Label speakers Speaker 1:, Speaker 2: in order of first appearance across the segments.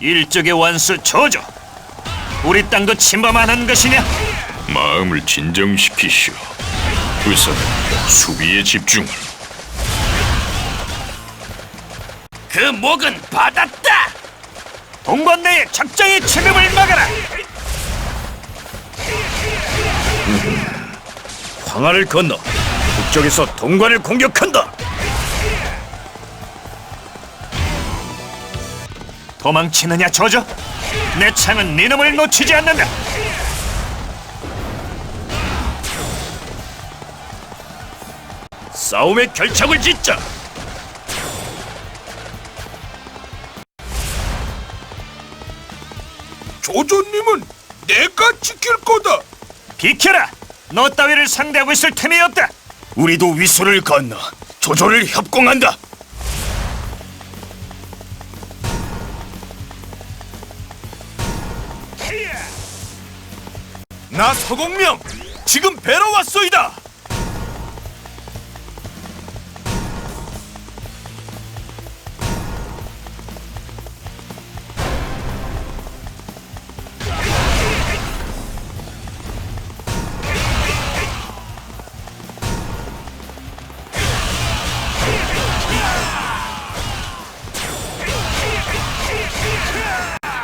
Speaker 1: 일적의 원수 조조. 우리 땅도 침범하는 것이냐?
Speaker 2: 마음을 진정시키시오. 우선 수비에 집중을.
Speaker 1: 그 목은 받았다. 동관 내의 적장의 침입을 막아라. 황하를 건너 북쪽에서 동관을 공격한다. 도망치느냐 조조? 내 창은 네 놈을 놓치지 않는다. 싸움의 결착을 짓자.
Speaker 3: 조조님은 내가 지킬 거다.
Speaker 1: 비켜라! 너 따위를 상대하고 있을 틈이 없다. 우리도 위소를 건너 조조를 협공한다. 나 서공명 지금 배러 왔소이다.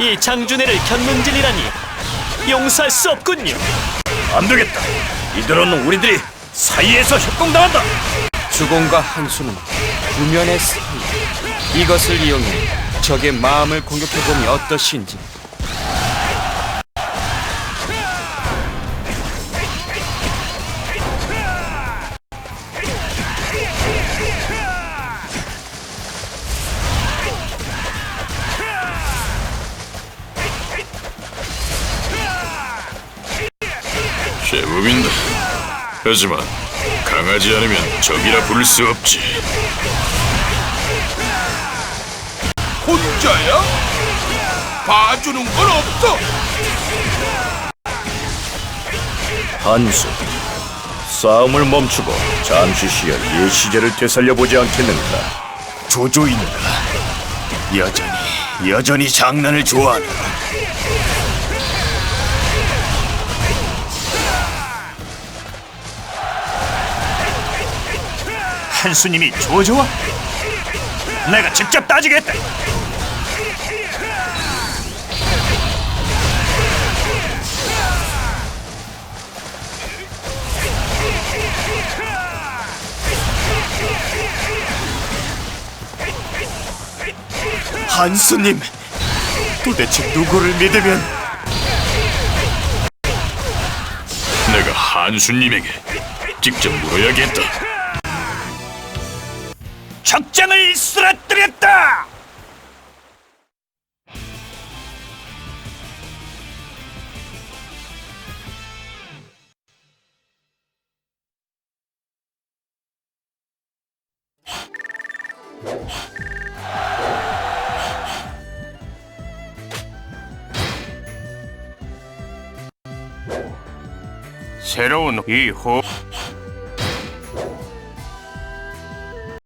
Speaker 4: 이 장준회를 견문질이라니 용서할 수 없군요.
Speaker 1: 안 되겠다. 이들은 우리들이 사이에서 협공당한다.
Speaker 5: 주공과 한수는 구면의 사이 이것을 이용해 적의 마음을 공격해보면 어떠신지
Speaker 2: 제법인다. 하지만 강하지 않으면 적이라 부를 수 없지.
Speaker 3: 혼자야? 봐주는 건 없어.
Speaker 1: 한수, 싸움을 멈추고 잠시 쉬어 옛 시절을 되살려보지 않겠는가? 조조인가? 여전히, 여전히 장난을 좋아하는 한수님이 조조와? 내가 직접 따지겠다. 한수님, 도대체 누구를 믿으면
Speaker 2: 내가 한수님에게 직접 물어야겠다.
Speaker 1: 적장을 쓰러뜨렸다! 새로운 이 호...